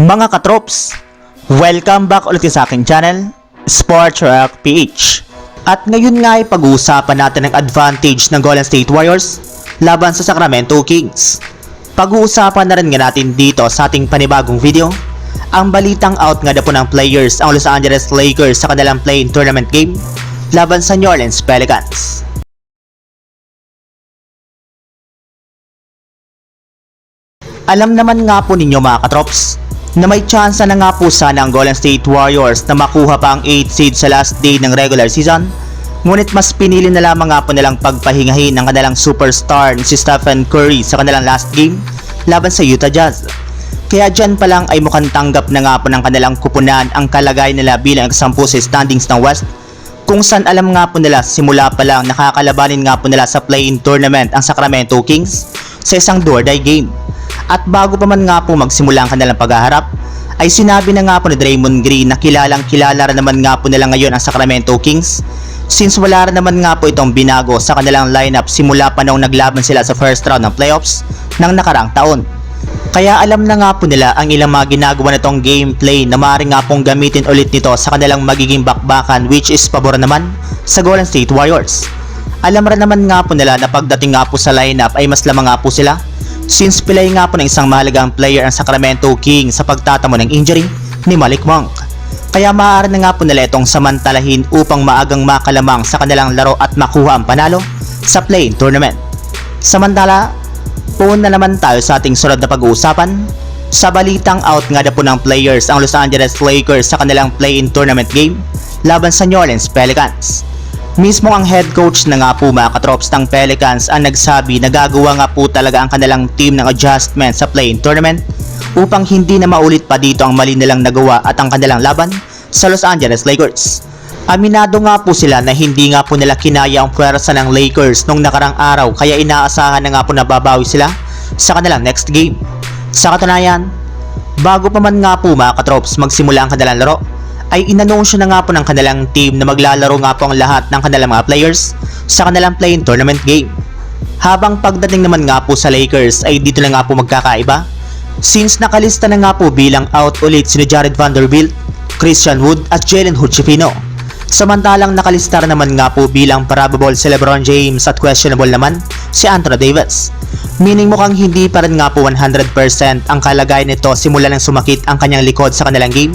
Mga katrops, welcome back ulit sa aking channel, Sports Rock PH. At ngayon nga ay pag-uusapan natin ang advantage ng Golden State Warriors laban sa Sacramento Kings. Pag-uusapan na rin nga natin dito sa ating panibagong video, ang balitang out nga na po ng players ang Los Angeles Lakers sa kanilang play-in tournament game laban sa New Orleans Pelicans. Alam naman nga po ninyo mga katrops na may tsansa na nga po sana ang Golden State Warriors na makuha pa ang 8 seed sa last day ng regular season ngunit mas pinili na lamang nga po nilang pagpahingahin ang kanilang superstar na si Stephen Curry sa kanilang last game laban sa Utah Jazz. Kaya dyan pa lang ay mukhang tanggap na nga po ng kanilang kupunan ang kalagay nila bilang example sa standings ng West kung saan alam nga po nila simula pa lang nakakalabanin nga po nila sa play-in tournament ang Sacramento Kings sa isang door-die game. At bago pa man nga po magsimula ang kanilang paghaharap, ay sinabi na nga po ni Draymond Green na kilalang kilala rin naman nga po nila ngayon ang Sacramento Kings since wala rin naman nga po itong binago sa kanilang lineup simula pa nung naglaban sila sa first round ng playoffs ng nakaraang taon. Kaya alam na nga po nila ang ilang mga ginagawa nitong gameplay na maaari nga pong gamitin ulit nito sa kanilang magiging bakbakan which is pabor naman sa Golden State Warriors. Alam rin naman nga po nila na pagdating nga po sa lineup ay mas lamang nga po sila since pilay nga po ng isang mahalagang player ang Sacramento Kings sa pagtatamo ng injury ni Malik Monk. Kaya maaari na nga po nila itong samantalahin upang maagang makalamang sa kanilang laro at makuha ang panalo sa play-in tournament. Samantala, Puun na naman tayo sa ating sunod na pag-uusapan. Sa balitang out nga na po ng players ang Los Angeles Lakers sa kanilang play-in tournament game laban sa New Orleans Pelicans. Mismo ang head coach na nga po mga katrops ng Pelicans ang nagsabi na gagawa nga po talaga ang kanilang team ng adjustment sa play-in tournament upang hindi na maulit pa dito ang mali nilang nagawa at ang kanilang laban sa Los Angeles Lakers. Aminado nga po sila na hindi nga po nila kinaya ang pwersa ng Lakers nung nakarang araw kaya inaasahan na nga po na babawi sila sa kanilang next game. Sa katunayan, bago pa man nga po mga katrops magsimula ang kanilang laro, ay inanunsyo na nga po ng kanilang team na maglalaro nga po ang lahat ng kanilang mga players sa kanilang play-in tournament game. Habang pagdating naman nga po sa Lakers ay dito na nga po magkakaiba since nakalista na nga po bilang out ulit si Jared Vanderbilt, Christian Wood at Jalen Hood-Schifino. Samantalang nakalista naman nga po bilang probable si LeBron James at questionable naman si Anthony Davis. Meaning mukhang hindi pa rin nga po 100% ang kalagayan nito simula nang sumakit ang kanyang likod sa kanilang game